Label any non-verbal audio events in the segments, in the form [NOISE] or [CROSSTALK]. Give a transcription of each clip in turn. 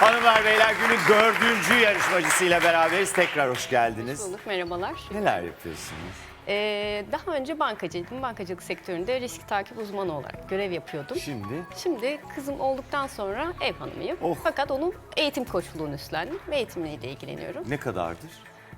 Hanımlar beyler günün dördüncü yarışmacısıyla beraberiz. Tekrar hoş geldiniz. Bulduk, merhabalar. Neler yapıyorsunuz? Ee, daha önce bankacıydım. Bankacılık sektöründe risk takip uzmanı olarak görev yapıyordum. Şimdi Şimdi kızım olduktan sonra ev hanımıyım. Oh. Fakat onun eğitim koçluğunu üstlendim ve eğitimiyle ilgileniyorum. ne kadardır?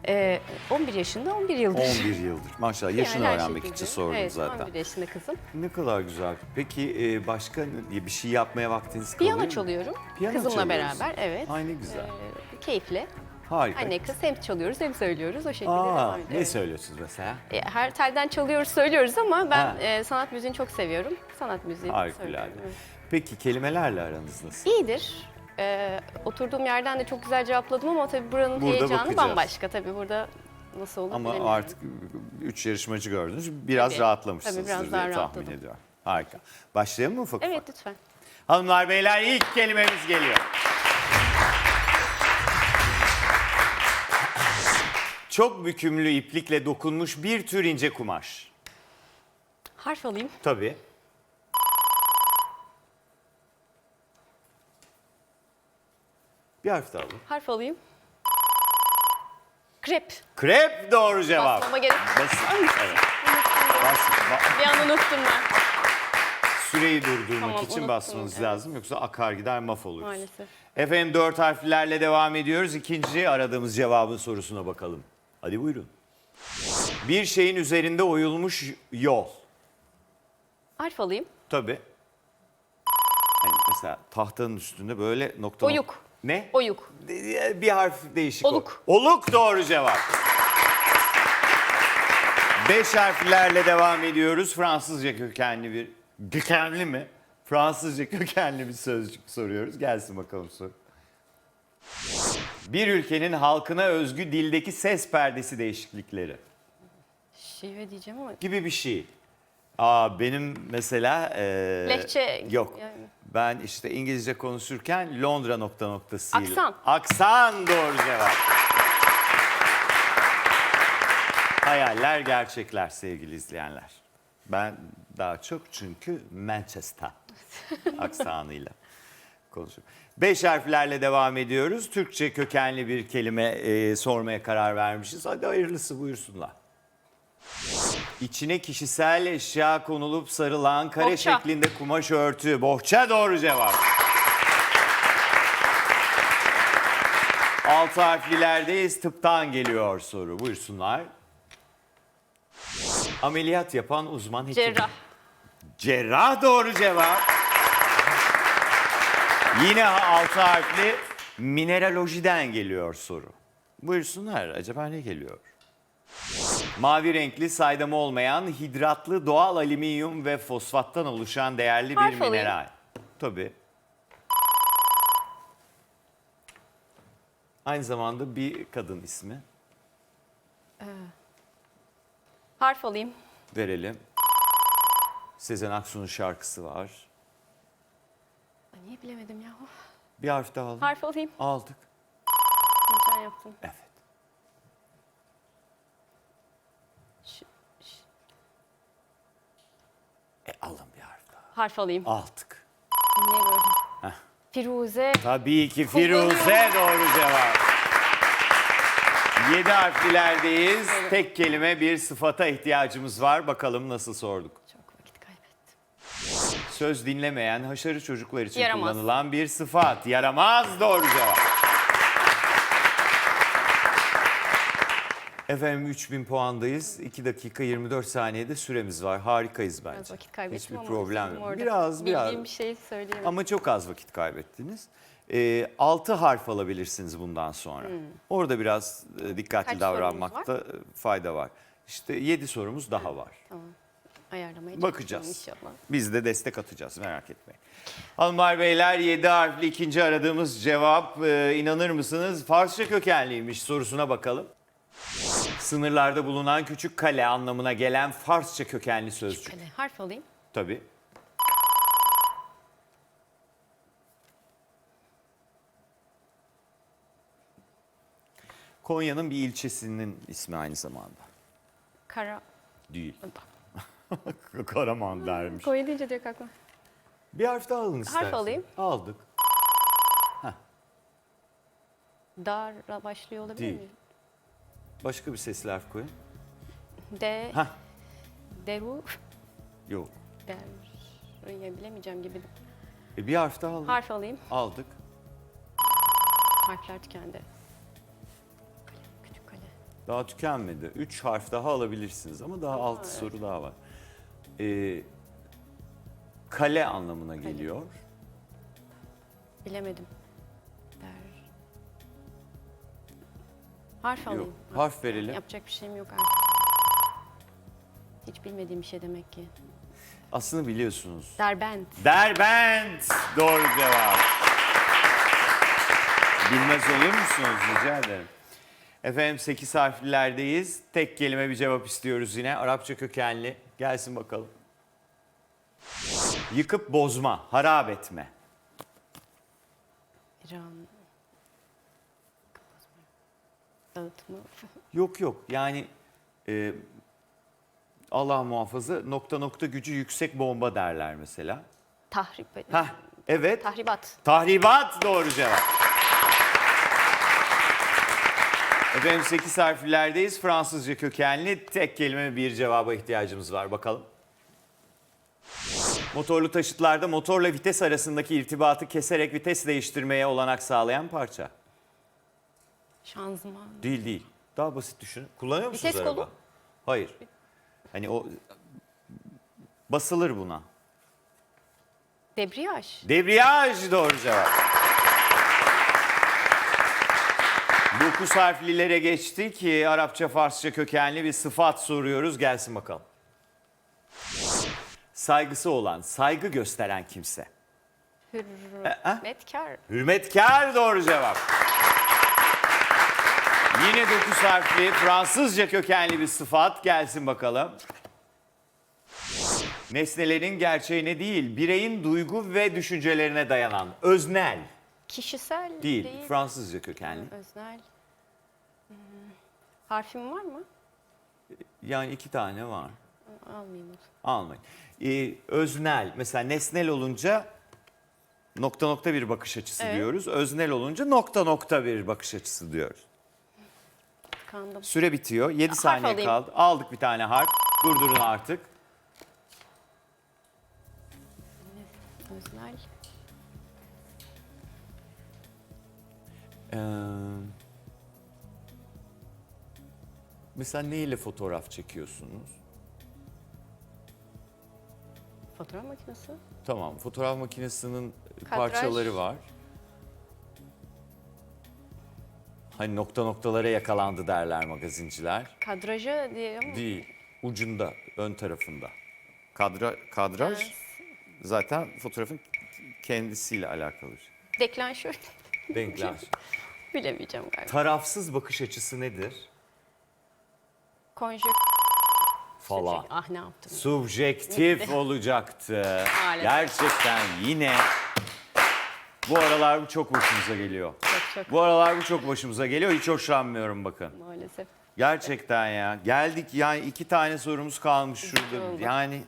Ee, 11 yaşında 11 yıldır. 11 yıldır. Maşallah yaşını her öğrenmek şekilde. için sordum evet, zaten. 11 yaşında kızım. Ne kadar güzel. Peki e, başka bir şey yapmaya vaktiniz kalıyor Piyano mu? çalıyorum. Piyano Kızımla çalıyorsun. beraber evet. Ay ne güzel. Ee, keyifli. Harika. Anne kız hem çalıyoruz hem söylüyoruz o şekilde Aa, devam ne söylüyorsunuz mesela? E, Her telden çalıyoruz söylüyoruz ama ben Ha. e, sanat müziğini çok seviyorum. Sanat müziği Harikulade. söylüyorum. evet. Peki kelimelerle aranız nasıl? İyidir. Ee, oturduğum yerden de çok güzel cevapladım ama tabii buranın Burada heyecanı bakacağız. bambaşka. Tabii burada nasıl olur Ama bilemiyorum. artık 3 yarışmacı gördünüz. Biraz Tabii. rahatlamışsınızdır Tabii, biraz diye daha tahmin rahatladım. ediyorum. Harika. Başlayalım mı ufak ufak? Evet lütfen. Hanımlar beyler ilk kelimemiz geliyor. Çok bükümlü iplikle dokunmuş bir tür ince kumaş. Harf alayım. Tabii. Bir harf daha alalım. Harf alayım. Krep. Krep doğru cevap. Basmama gerek. Hangisi? Evet. Bas, ba- Bir an unuttum ben süreyi durdurmak Tamam, için unuttum, basmanız evet. lazım. Yoksa akar gider mahvoluruz. maalesef. Efendim dört harflerle devam ediyoruz. İkinci aradığımız cevabın sorusuna bakalım. Hadi buyurun. Bir şeyin üzerinde oyulmuş yol. Harf alayım. Tabii. Yani mesela tahtanın üstünde böyle nokta Oyuk. Ne? Oyuk. De- Bir harf değişik. o. Oluk. Oluk doğru cevap. Beş harflerle devam ediyoruz. Fransızca kökenli bir... Kökenli mi? Fransızca kökenli bir sözcük soruyoruz. Gelsin bakalım soru. Bir ülkenin halkına özgü dildeki ses perdesi değişiklikleri Şive diyeceğim ama gibi bir şey. Aa benim mesela e, Lehçe yok. yani. Ben işte İngilizce konuşurken Londra nokta noktasıyla. Aksan. Aksan doğru cevap. Hayaller gerçekler sevgili izleyenler. Ben daha çok çünkü Manchester [LAUGHS] aksanıyla konuşuyorum. Beş harflerle devam ediyoruz. Türkçe kökenli bir kelime e, sormaya karar vermişiz. Hadi hayırlısı buyursunlar. İçine kişisel eşya konulup sarılan kare Bohça. şeklinde kumaş örtü. Bohça doğru cevap. Altı harflilerdeyiz. Tıptan geliyor soru. Buyursunlar. Ameliyat yapan uzman hekim. cerrah. Cerrah doğru cevap. Yine altı harfli mineralojiden geliyor soru. Buyursunlar. Acaba ne geliyor? Mavi renkli saydamı olmayan hidratlı doğal alüminyum ve fosfattan oluşan değerli bir Harf alayım. mineral. Tabii. Aynı zamanda bir kadın ismi. Harf alayım. Verelim. Sezen Aksu'nun şarkısı var. Ay, Niye bilemedim ya? Bir harf daha alalım. Harf alayım. Aldık. Heyecan yaptım. Evet. Harf alayım. Aldık. Niye böyle? Heh. Firuze. Tabii ki. Firuze doğru cevap. Yedi harflilerdeyiz. Tek kelime bir sıfata ihtiyacımız var. Bakalım nasıl sorduk. Çok vakit kaybettim. Söz dinlemeyen haşarı çocuklar için Yaramaz. kullanılan bir sıfat. Yaramaz doğru cevap. Efendim 3000 puandayız. 2 dakika 24 saniyede süremiz var. Harikayız bence. Biraz vakit kaybettim Hiçbir ama problem yok. orada. Biraz biraz. Bildiğim bir şey söyleyeyim. Ama çok az vakit kaybettiniz. Ee, 6 harf alabilirsiniz bundan sonra. Orada biraz e, dikkatli Hmm. Kaç davranmakta e, fayda var. İşte 7 sorumuz daha var. Ayarlamaya Bakacağız. çalışıyorum inşallah. Biz de destek atacağız merak etmeyin. Hanımlar beyler 7 harfli ikinci aradığımız cevap e, inanır mısınız? Farsça kökenliymiş sorusuna bakalım. Sınırlarda bulunan küçük kale anlamına gelen Farsça kökenli sözcük. Kale. Harf alayım. Tabii. Konya'nın bir ilçesinin ismi aynı zamanda. Kara. Değil. [LAUGHS] Karaman dermiş. Konya deyince direkt aklıma. Bir harf daha alın isterseniz. alayım. Aldık. Darla başlıyor olabilir Değil. mi? Başka bir sesli harf koyun. De, Hah. deru, Yok. der, ya bilemeyeceğim gibi. E, bir harf daha aldık. Harf alayım. Aldık. Harfler tükendi. Kale, küçük kale. Daha tükenmedi. Üç harf daha alabilirsiniz ama daha altı evet. soru daha var. Ee, kale anlamına geliyor. Bilemedim. Harf alayım. Yok. Harf verelim. Yapacak bir şeyim yok artık. Hiç bilmediğim bir şey demek ki. Aslında biliyorsunuz. Derbent. Derbent doğru cevap. Bilmez olur musunuz rica ederim. Efendim 8 harflilerdeyiz. Tek kelime bir cevap istiyoruz yine. Arapça kökenli. Gelsin bakalım. Yıkıp bozma, harap etme. İran. Dağıtma. Yok yok yani e, Allah muhafaza nokta nokta gücü yüksek bomba derler mesela. Tahrip. Hah evet. Tahribat. Tahribat doğru cevap. Efendim 8 harflerdeyiz. Fransızca kökenli tek kelime bir cevaba ihtiyacımız var. Bakalım. Motorlu taşıtlarda motorla vites arasındaki irtibatı keserek vites değiştirmeye olanak sağlayan parça. Şanzıman. Değil değil. Daha basit düşünün. Kullanıyor musunuz Vites araba? kolu. Hayır. Hani o basılır buna. Debriyaj. Debriyaj doğru cevap. Dokuz harflilere geçtik. Ee, Arapça, Farsça kökenli bir sıfat soruyoruz. Gelsin bakalım. Saygısı olan, saygı gösteren kimse. Hürmetkar. Hürmetkar doğru cevap. Yine dokuz harfli Fransızca kökenli bir sıfat. Gelsin bakalım. Nesnelerin gerçeğine değil, bireyin duygu ve düşüncelerine dayanan öznel Kişisel değil. Fransızca kökenli. Öznel. Hmm. Harfim var mı? Yani iki tane var. Almayayım o. Almayın. Ee, öznel, mesela nesnel olunca nokta nokta bir bakış açısı Evet. diyoruz. Öznel olunca nokta nokta bir bakış açısı diyoruz. Kandım. Süre bitiyor. 7 Harf saniye alayım. kaldı. Aldık bir tane harf. Durdurun artık. Öznel. Ee, mesela neyle fotoğraf çekiyorsunuz? Fotoğraf makinesi. Tamam, fotoğraf makinesinin Kadraj. parçaları var. Hani nokta noktalara yakalandı derler magazinciler. Kadrajı diye ama Değil, ucunda, ön tarafında. Kadra, kadraj Evet. zaten fotoğrafın kendisiyle alakalı. bir şey. deklanşör. [LAUGHS] Bilemeyeceğim galiba. Tarafsız bakış açısı nedir? Konjük. Falan. Ah ne yaptım? Subjektif [LAUGHS] olacaktı. Maalesef. Gerçekten yine bu aralar bu çok hoşumuza geliyor. Çok Bu aralar bu çok başımıza geliyor. Hiç hoşlanmıyorum bakın. maalesef. Gerçekten ya. Geldik yani iki tane sorumuz kalmış şurada. oldu. Yani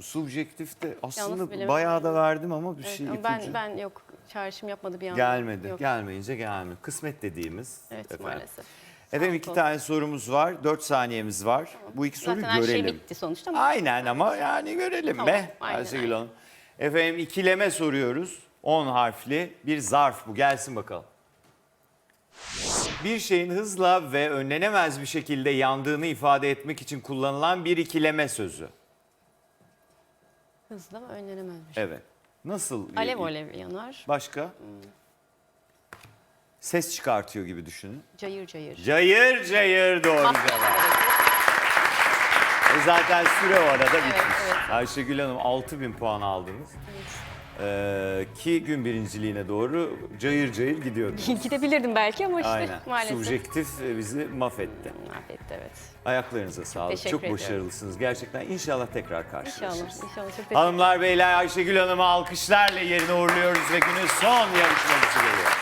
subjektif de aslında bilemedim. bayağı da verdim ama bir Evet, şey ama ipucu ben ben yok çağrışım yapmadı bir anda. gelmedi. Yok. Gelmeyince gelmiyor. Kısmet dediğimiz. Evet maalesef. Efendim iki tane sorumuz var. Dört saniyemiz var. Bu iki soruyu Zaten her şey görelim. bitti sonuçta ama Aynen ama yani görelim Tamam, be aynen, Ayşegül aynen. Hanım. Efendim ikileme soruyoruz. 10 harfli bir zarf bu. Gelsin bakalım. Bir şeyin hızla ve önlenemez bir şekilde yandığını ifade etmek için kullanılan bir ikileme sözü. hızlı ve önlenemez bir şey. Evet. Nasıl? Alev alev yanar. Başka? Ses çıkartıyor gibi düşünün. Cayır cayır. Cayır cayır doğru Mahvetme cevap. E zaten süre o arada bitmiş. evet. Ayşegül Hanım 6000 puan aldınız. Ee, ki gün birinciliğine doğru cayır cayır gidiyordu. [LAUGHS] Gidebilirdim belki ama işte Aynen. maalesef. Subjektif e, bizi mahvetti. Mahvetti evet. Ayaklarınıza sağlık. Teşekkür Çok ediyorum. başarılısınız. Gerçekten inşallah tekrar karşılaşırız. İnşallah. İnşallah çok teşekkür Hanımlar beyler Ayşegül Hanım'ı alkışlarla yerine uğurluyoruz ve günün son yarışmacısı geliyor.